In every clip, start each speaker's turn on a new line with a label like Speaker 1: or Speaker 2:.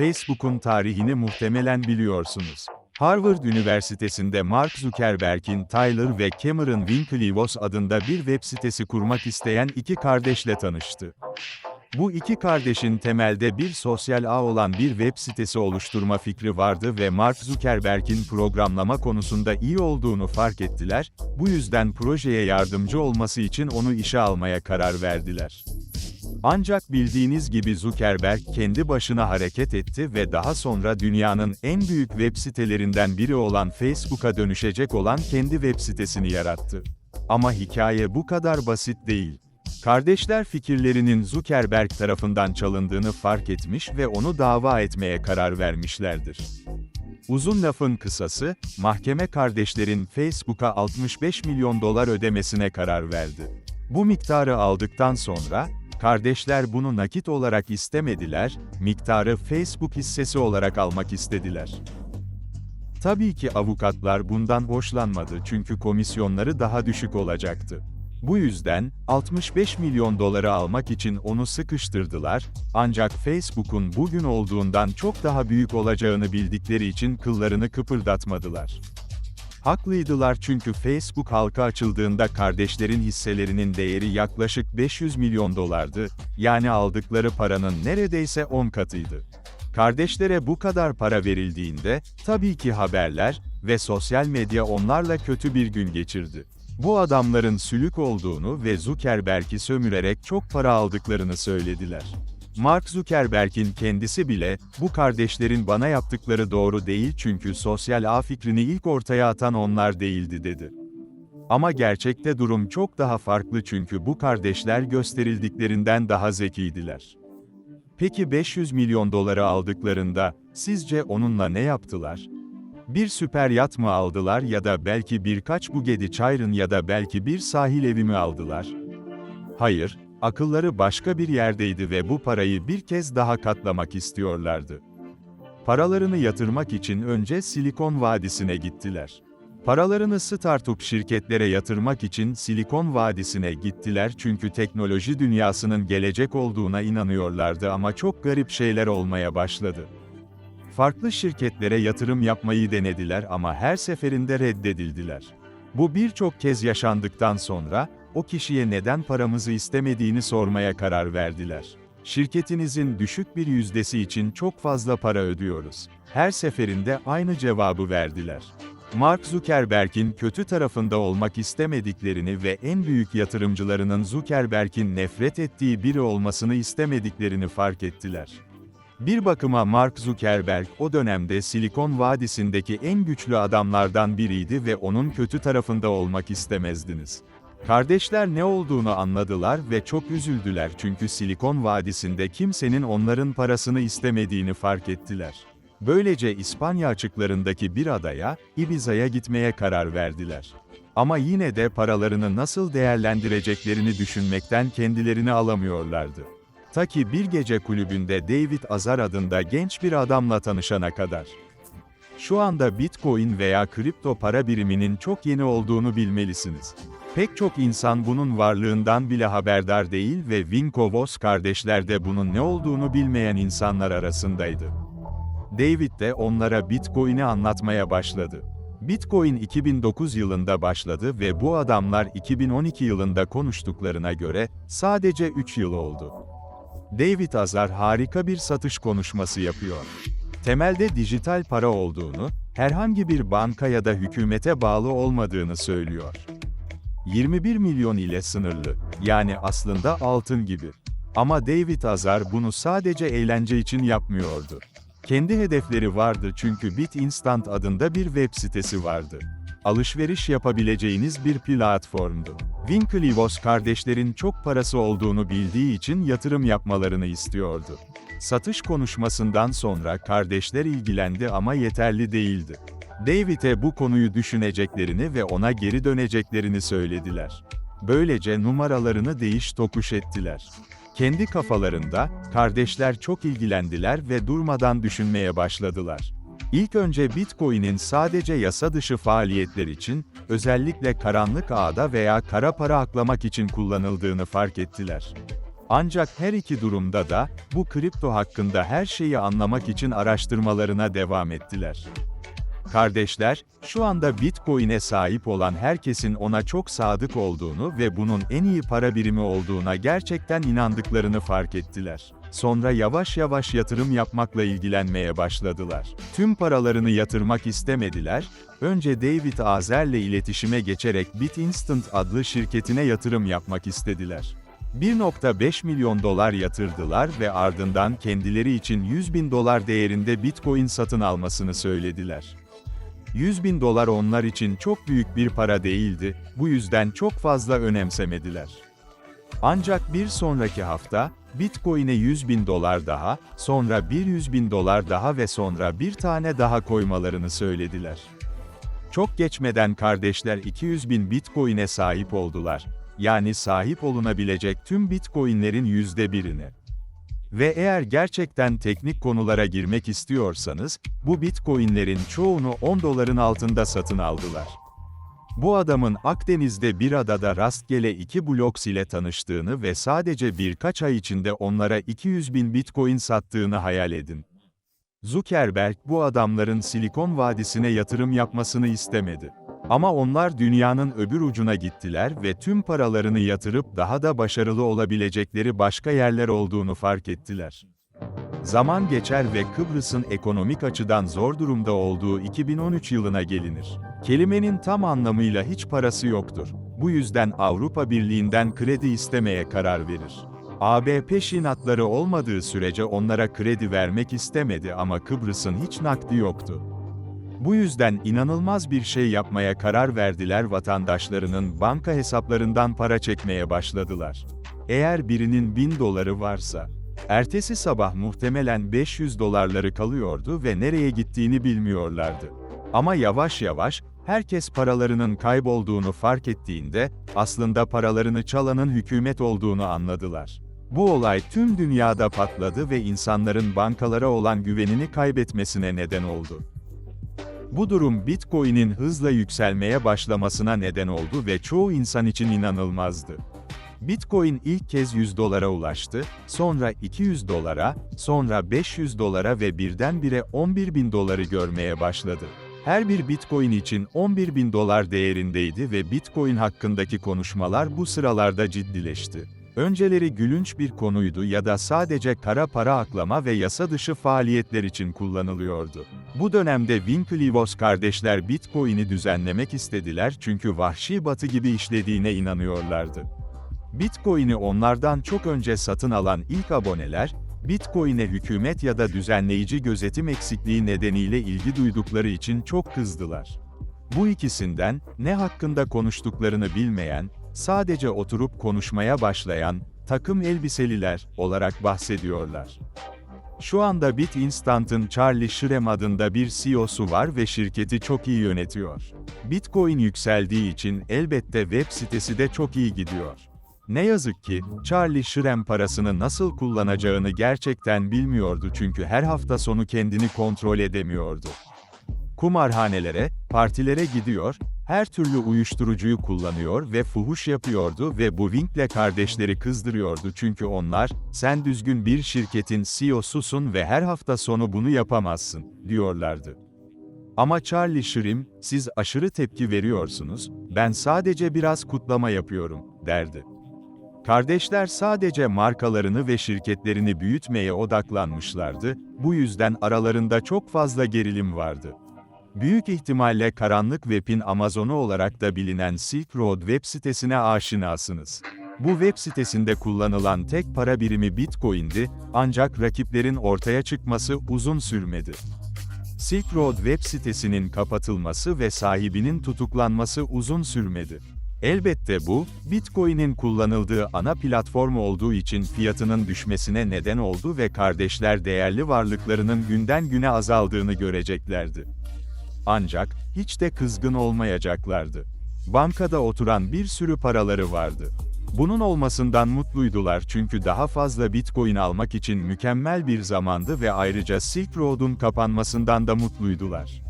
Speaker 1: Facebook'un tarihini muhtemelen biliyorsunuz. Harvard Üniversitesi'nde Mark Zuckerberg'in Tyler ve Cameron Winklevoss adında bir web sitesi kurmak isteyen iki kardeşle tanıştı. Bu iki kardeşin temelde bir sosyal ağ olan bir web sitesi oluşturma fikri vardı ve Mark Zuckerberg'in programlama konusunda iyi olduğunu fark ettiler, bu yüzden projeye yardımcı olması için onu işe almaya karar verdiler. Ancak bildiğiniz gibi Zuckerberg kendi başına hareket etti ve daha sonra dünyanın en büyük web sitelerinden biri olan Facebook'a dönüşecek olan kendi web sitesini yarattı. Ama hikaye bu kadar basit değil. Kardeşler fikirlerinin Zuckerberg tarafından çalındığını fark etmiş ve onu dava etmeye karar vermişlerdir. Uzun lafın kısası, mahkeme kardeşlerin Facebook'a 65 milyon dolar ödemesine karar verdi. Bu miktarı aldıktan sonra, kardeşler bunu nakit olarak istemediler, miktarı Facebook hissesi olarak almak istediler. Tabii ki avukatlar bundan hoşlanmadı çünkü komisyonları daha düşük olacaktı. Bu yüzden, 65 milyon doları almak için onu sıkıştırdılar, ancak Facebook'un bugün olduğundan çok daha büyük olacağını bildikleri için kıllarını kıpırdatmadılar. Haklıydılar çünkü Facebook halka açıldığında kardeşlerin hisselerinin değeri yaklaşık 500 milyon dolardı, yani aldıkları paranın neredeyse 10 katıydı. Kardeşlere bu kadar para verildiğinde, tabii ki haberler ve sosyal medya onlarla kötü bir gün geçirdi. Bu adamların sülük olduğunu ve Zuckerberg'i sömürerek çok para aldıklarını söylediler. Mark Zuckerberg'in kendisi bile, bu kardeşlerin bana yaptıkları doğru değil çünkü sosyal ağ fikrini ilk ortaya atan onlar değildi dedi. Ama gerçekte durum çok daha farklı çünkü bu kardeşler gösterildiklerinden daha zekiydiler. Peki 500 milyon doları aldıklarında, sizce onunla ne yaptılar? Bir süper yat mı aldılar ya da belki birkaç Bugatti Chiron ya da belki bir sahil evi mi aldılar? Hayır, akılları başka bir yerdeydi ve bu parayı bir kez daha katlamak istiyorlardı. Paralarını yatırmak için önce Silikon Vadisi'ne gittiler. Paralarını startup şirketlere yatırmak için Silikon Vadisi'ne gittiler çünkü teknoloji dünyasının gelecek olduğuna inanıyorlardı ama çok garip şeyler olmaya başladı. Farklı şirketlere yatırım yapmayı denediler ama her seferinde reddedildiler. Bu birçok kez yaşandıktan sonra, o kişiye neden paramızı istemediğini sormaya karar verdiler. Şirketinizin düşük bir yüzdesi için çok fazla para ödüyoruz. Her seferinde aynı cevabı verdiler. Mark Zuckerberg'in kötü tarafında olmak istemediklerini ve en büyük yatırımcılarının Zuckerberg'in nefret ettiği biri olmasını istemediklerini fark ettiler. Bir bakıma Mark Zuckerberg o dönemde Silikon Vadisi'ndeki en güçlü adamlardan biriydi ve onun kötü tarafında olmak istemezdiniz. Kardeşler ne olduğunu anladılar ve çok üzüldüler çünkü Silikon Vadisi'nde kimsenin onların parasını istemediğini fark ettiler. Böylece İspanya açıklarındaki bir adaya, Ibiza'ya gitmeye karar verdiler. Ama yine de paralarını nasıl değerlendireceklerini düşünmekten kendilerini alamıyorlardı. Ta ki bir gece kulübünde David Azar adında genç bir adamla tanışana kadar. Şu anda Bitcoin veya kripto para biriminin çok yeni olduğunu bilmelisiniz. Pek çok insan bunun varlığından bile haberdar değil ve Winklevoss kardeşler de bunun ne olduğunu bilmeyen insanlar arasındaydı. David de onlara Bitcoin'i anlatmaya başladı. Bitcoin 2009 yılında başladı ve bu adamlar 2012 yılında konuştuklarına göre sadece 3 yıl oldu. David Azar harika bir satış konuşması yapıyor. Temelde dijital para olduğunu, herhangi bir banka ya da hükümete bağlı olmadığını söylüyor. 21 milyon ile sınırlı, yani aslında altın gibi. Ama David Azar bunu sadece eğlence için yapmıyordu. Kendi hedefleri vardı çünkü BitInstant adında bir web sitesi vardı. Alışveriş yapabileceğiniz bir platformdu. Winklevoss kardeşlerin çok parası olduğunu bildiği için yatırım yapmalarını istiyordu. Satış konuşmasından sonra kardeşler ilgilendi ama yeterli değildi. David'e bu konuyu düşüneceklerini ve ona geri döneceklerini söylediler. Böylece numaralarını değiş tokuş ettiler. Kendi kafalarında, kardeşler çok ilgilendiler ve durmadan düşünmeye başladılar. İlk önce Bitcoin'in sadece yasa dışı faaliyetler için, özellikle karanlık ağda veya kara para aklamak için kullanıldığını fark ettiler. Ancak her iki durumda da, bu kripto hakkında her şeyi anlamak için araştırmalarına devam ettiler. Kardeşler, şu anda Bitcoin'e sahip olan herkesin ona çok sadık olduğunu ve bunun en iyi para birimi olduğuna gerçekten inandıklarını fark ettiler. Sonra yavaş yavaş yatırım yapmakla ilgilenmeye başladılar. Tüm paralarını yatırmak istemediler, önce David Azer'le iletişime geçerek BitInstant adlı şirketine yatırım yapmak istediler. 1.5 milyon dolar yatırdılar ve ardından kendileri için 100 bin dolar değerinde Bitcoin satın almasını söylediler. 100 bin dolar onlar için çok büyük bir para değildi, bu yüzden çok fazla önemsemediler. Ancak bir sonraki hafta, Bitcoin'e 100 bin dolar daha, sonra bir 100 bin dolar daha ve sonra bir tane daha koymalarını söylediler. Çok geçmeden kardeşler 200 bin Bitcoin'e sahip oldular. Yani sahip olunabilecek tüm Bitcoin'lerin yüzde birini. Ve eğer gerçekten teknik konulara girmek istiyorsanız, bu Bitcoin'lerin çoğunu 10 doların altında satın aldılar. Bu adamın Akdeniz'de bir adada rastgele iki bloks ile tanıştığını ve sadece birkaç ay içinde onlara 200 bin Bitcoin sattığını hayal edin. Zuckerberg bu adamların Silikon Vadisi'ne yatırım yapmasını istemedi. Ama onlar dünyanın öbür ucuna gittiler ve tüm paralarını yatırıp daha da başarılı olabilecekleri başka yerler olduğunu fark ettiler. Zaman geçer ve Kıbrıs'ın ekonomik açıdan zor durumda olduğu 2013 yılına gelinir. Kelimenin tam anlamıyla hiç parası yoktur. Bu yüzden Avrupa Birliği'nden kredi istemeye karar verir. AB peşinatları olmadığı sürece onlara kredi vermek istemedi ama Kıbrıs'ın hiç nakdi yoktu. Bu yüzden inanılmaz bir şey yapmaya karar verdiler vatandaşlarının banka hesaplarından para çekmeye başladılar. Eğer birinin 1000 doları varsa, ertesi sabah muhtemelen 500 dolarları kalıyordu ve nereye gittiğini bilmiyorlardı. Ama yavaş yavaş, herkes paralarının kaybolduğunu fark ettiğinde, aslında paralarını çalanın hükümet olduğunu anladılar. Bu olay tüm dünyada patladı ve insanların bankalara olan güvenini kaybetmesine neden oldu. Bu durum Bitcoin'in hızla yükselmeye başlamasına neden oldu ve çoğu insan için inanılmazdı. Bitcoin ilk kez 100 dolara ulaştı, sonra 200 dolara, sonra 500 dolara ve birdenbire 11 bin doları görmeye başladı. Her bir Bitcoin için 11 bin dolar değerindeydi ve Bitcoin hakkındaki konuşmalar bu sıralarda ciddileşti. Önceleri gülünç bir konuydu ya da sadece kara para aklama ve yasa dışı faaliyetler için kullanılıyordu. Bu dönemde Winklevoss kardeşler Bitcoin'i düzenlemek istediler çünkü vahşi batı gibi işlediğine inanıyorlardı. Bitcoin'i onlardan çok önce satın alan ilk aboneler, Bitcoin'e hükümet ya da düzenleyici gözetim eksikliği nedeniyle ilgi duydukları için çok kızdılar. Bu ikisinden, ne hakkında konuştuklarını bilmeyen, sadece oturup konuşmaya başlayan, takım elbiseliler olarak bahsediyorlar. Şu anda BitInstant'ın Charlie Shrem adında bir CEO'su var ve şirketi çok iyi yönetiyor. Bitcoin yükseldiği için elbette web sitesi de çok iyi gidiyor. Ne yazık ki, Charlie Shrem parasını nasıl kullanacağını gerçekten bilmiyordu çünkü her hafta sonu kendini kontrol edemiyordu. Kumarhanelere, partilere gidiyor, her türlü uyuşturucuyu kullanıyor ve fuhuş yapıyordu ve bu Winkle kardeşleri kızdırıyordu çünkü onlar, sen düzgün bir şirketin CEO'susun ve her hafta sonu bunu yapamazsın, diyorlardı. Ama Charlie Shrim, siz aşırı tepki veriyorsunuz, ben sadece biraz kutlama yapıyorum, derdi. Kardeşler sadece markalarını ve şirketlerini büyütmeye odaklanmışlardı, bu yüzden aralarında çok fazla gerilim vardı. Büyük ihtimalle karanlık web'in Amazonu olarak da bilinen Silk Road web sitesine aşinasınız. Bu web sitesinde kullanılan tek para birimi Bitcoin'di, ancak rakiplerin ortaya çıkması uzun sürmedi. Silk Road web sitesinin kapatılması ve sahibinin tutuklanması uzun sürmedi. Elbette bu, Bitcoin'in kullanıldığı ana platform olduğu için fiyatının düşmesine neden oldu ve kardeşler değerli varlıklarının günden güne azaldığını göreceklerdi. Ancak, hiç de kızgın olmayacaklardı. Bankada oturan bir sürü paraları vardı. Bunun olmasından mutluydular çünkü daha fazla Bitcoin almak için mükemmel bir zamandı ve ayrıca Silk Road'un kapanmasından da mutluydular.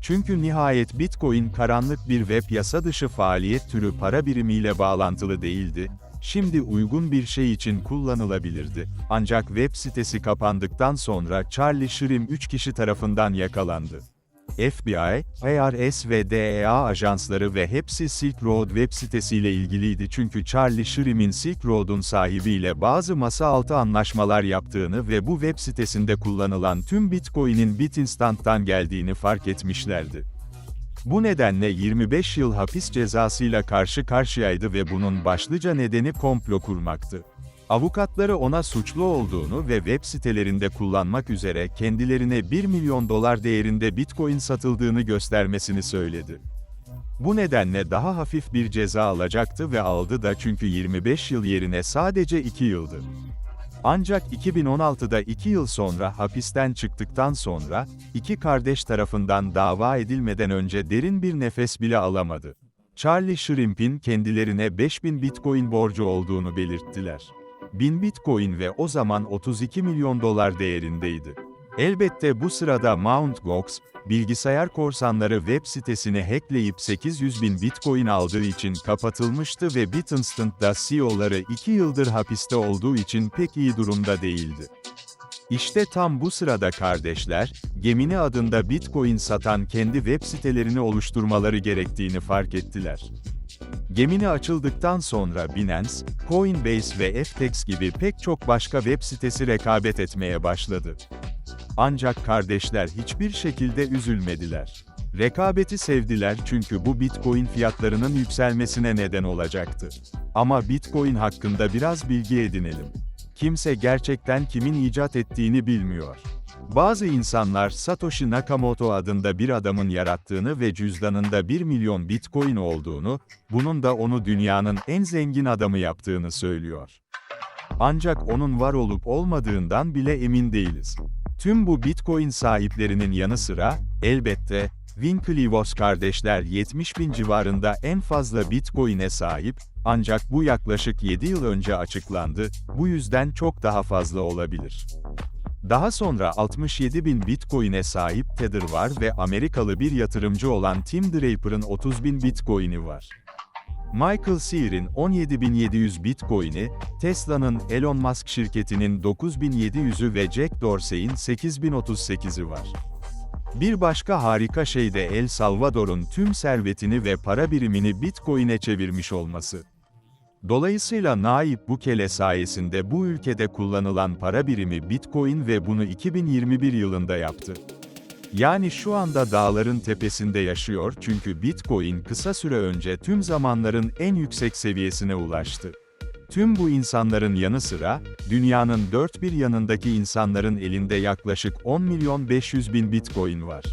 Speaker 1: Çünkü nihayet Bitcoin karanlık bir web yasa dışı faaliyet türü para birimiyle bağlantılı değildi, Şimdi uygun bir şey için kullanılabilirdi. Ancak web sitesi kapandıktan sonra Charlie Shrim 3 kişi tarafından yakalandı. FBI, IRS ve DEA ajansları ve hepsi Silk Road web sitesiyle ilgiliydi çünkü Charlie Shrim'in Silk Road'un sahibiyle bazı masa altı anlaşmalar yaptığını ve bu web sitesinde kullanılan tüm Bitcoin'in Bitinstant'tan geldiğini fark etmişlerdi. Bu nedenle 25 yıl hapis cezasıyla karşı karşıyaydı ve bunun başlıca nedeni komplo kurmaktı. Avukatları ona suçlu olduğunu ve web sitelerinde kullanmak üzere kendilerine 1 milyon dolar değerinde Bitcoin satıldığını göstermesini söyledi. Bu nedenle daha hafif bir ceza alacaktı ve aldı da çünkü 25 yıl yerine sadece 2 yıldı. Ancak 2016'da 2 yıl sonra hapisten çıktıktan sonra, iki kardeş tarafından dava edilmeden önce derin bir nefes bile alamadı. Charlie Shrimp'in kendilerine 5000 Bitcoin borcu olduğunu belirttiler. 1000 Bitcoin ve o zaman 32 milyon dolar değerindeydi. Elbette bu sırada Mt. Gox, bilgisayar korsanları web sitesini hackleyip 800 bin Bitcoin aldığı için kapatılmıştı ve Bitinstant'da CEO'ları 2 yıldır hapiste olduğu için pek iyi durumda değildi. İşte tam bu sırada kardeşler, Gemini adında Bitcoin satan kendi web sitelerini oluşturmaları gerektiğini fark ettiler. Gemini açıldıktan sonra Binance, Coinbase ve FTX gibi pek çok başka web sitesi rekabet etmeye başladı. Ancak kardeşler hiçbir şekilde üzülmediler. Rekabeti sevdiler çünkü bu Bitcoin fiyatlarının yükselmesine neden olacaktı. Ama Bitcoin hakkında biraz bilgi edinelim. Kimse gerçekten kimin icat ettiğini bilmiyor. Bazı insanlar Satoshi Nakamoto adında bir adamın yarattığını ve cüzdanında 1 milyon Bitcoin olduğunu, bunun da onu dünyanın en zengin adamı yaptığını söylüyor. Ancak onun var olup olmadığından bile emin değiliz. Tüm bu Bitcoin sahiplerinin yanı sıra, elbette, Winklevoss kardeşler 70 bin civarında en fazla Bitcoin'e sahip, ancak bu yaklaşık 7 yıl önce açıklandı, bu yüzden çok daha fazla olabilir. Daha sonra 67 bin Bitcoin'e sahip Tether var ve Amerikalı bir yatırımcı olan Tim Draper'ın 30 bin Bitcoin'i var. Michael Saylor'in 17.700 Bitcoin'i, Tesla'nın Elon Musk şirketinin 9.700'ü ve Jack Dorsey'in 8.038'i var. Bir başka harika şey de El Salvador'un tüm servetini ve para birimini Bitcoin'e çevirmiş olması. Dolayısıyla Naip Bukele sayesinde bu ülkede kullanılan para birimi Bitcoin ve bunu 2021 yılında yaptı. Yani şu anda dağların tepesinde yaşıyor çünkü Bitcoin kısa süre önce tüm zamanların en yüksek seviyesine ulaştı. Tüm bu insanların yanı sıra, dünyanın dört bir yanındaki insanların elinde yaklaşık 10 milyon 500 bin Bitcoin var.